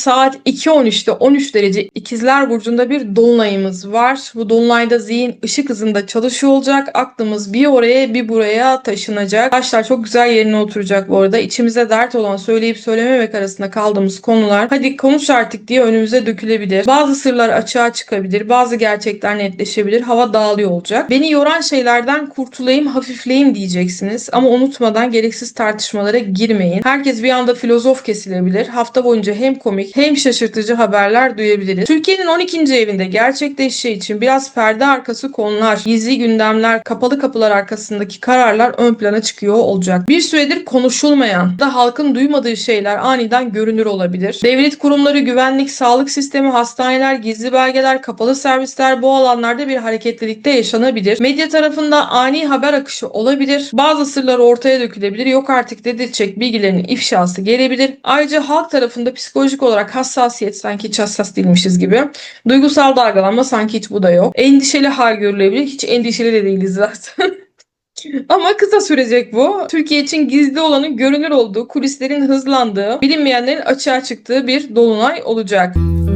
Saat 2.13'te 13 derece ikizler burcunda bir dolunayımız var. Bu dolunayda zihin ışık hızında çalışıyor olacak. Aklımız bir oraya bir buraya taşınacak. Taşlar çok güzel yerine oturacak bu arada. İçimize dert olan söyleyip söylememek arasında kaldığımız konular hadi konuş artık diye önümüze dökülebilir. Bazı sırlar açığa çıkabilir. Bazı gerçekler netleşebilir. Hava dağılıyor olacak. Beni yoran şeylerden kurtulayım, hafifleyeyim diyeceksiniz. Ama unutmadan gereksiz tartışmalara girmeyin. Herkes bir anda filozof kesilebilir. Hafta boyunca hem komik hem şaşırtıcı haberler duyabiliriz. Türkiye'nin 12. evinde gerçekleşeceği için biraz perde arkası konular, gizli gündemler, kapalı kapılar arkasındaki kararlar ön plana çıkıyor olacak. Bir süredir konuşulmayan da halkın duymadığı şeyler aniden görünür olabilir. Devlet kurumları, güvenlik, sağlık sistemi, hastaneler, gizli belgeler, kapalı servisler bu alanlarda bir hareketlilikte yaşanabilir. Medya tarafında ani haber akışı olabilir. Bazı sırlar ortaya dökülebilir. Yok artık dedirtecek bilgilerin ifşası gelebilir. Ayrıca halk tarafında psikolojik olarak olarak hassasiyet sanki hiç hassas değilmişiz gibi. Duygusal dalgalanma sanki hiç bu da yok. Endişeli hal görülebilir. Hiç endişeli de değiliz zaten. Ama kısa sürecek bu. Türkiye için gizli olanın görünür olduğu, kulislerin hızlandığı, bilinmeyenlerin açığa çıktığı bir dolunay olacak. Müzik